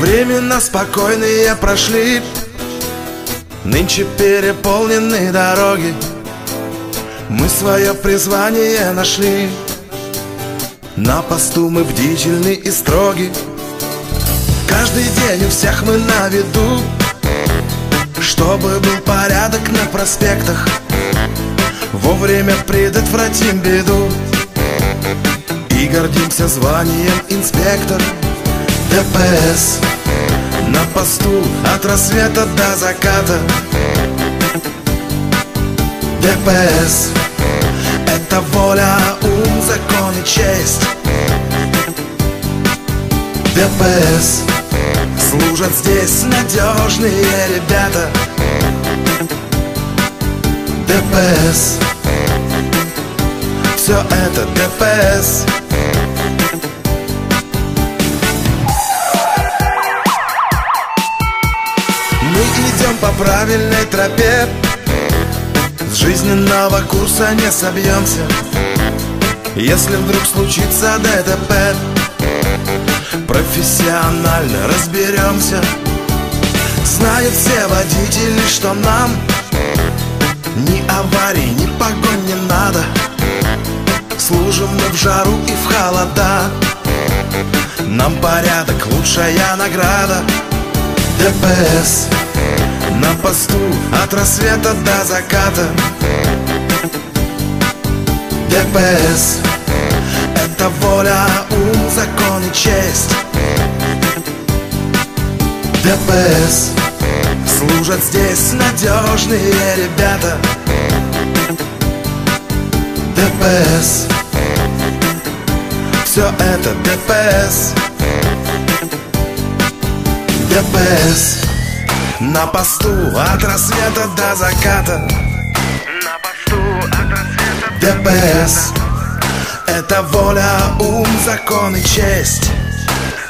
Времена спокойные прошли. Нынче переполнены дороги. Мы свое призвание нашли. На посту мы бдительны и строги. Каждый день у всех мы на виду. Чтобы был порядок на проспектах. Вовремя предотвратим беду. И гордимся званием инспектор ДПС На посту от рассвета до заката. ДПС Это воля, ум, закон и честь. ДПС Служат здесь надежные ребята. ДПС Все это ДПС по правильной тропе. С жизненного курса не собьемся Если вдруг случится ДТП. Профессионально разберемся. Знают все водители, что нам Ни аварий, ни погонь не надо. Служим мы в жару и в холода. Нам порядок, лучшая награда. ДПС На посту от рассвета до заката. ДПС Это воля, ум, закон и честь. ДПС Служат здесь надежные ребята. ДПС Все это ДПС ДПС На посту от рассвета до заката. На посту от рассвета ДПС Это воля, ум, закон и честь.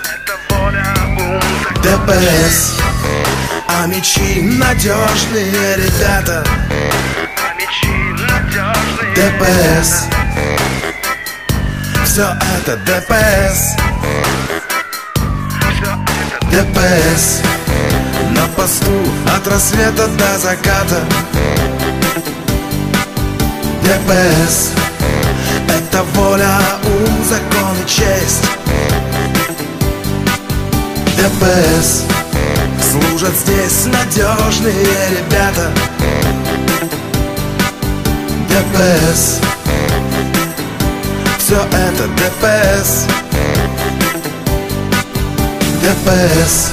Это воля, ум, закон. ДПС А мечи надежные ребята. А мечи надежные ДПС Все это ДПС Все это ДПС посту от рассвета до заката. ДПС Это воля, ум, закон и честь. ДПС Служат здесь надежные ребята. ДПС Все это ДПС ДПС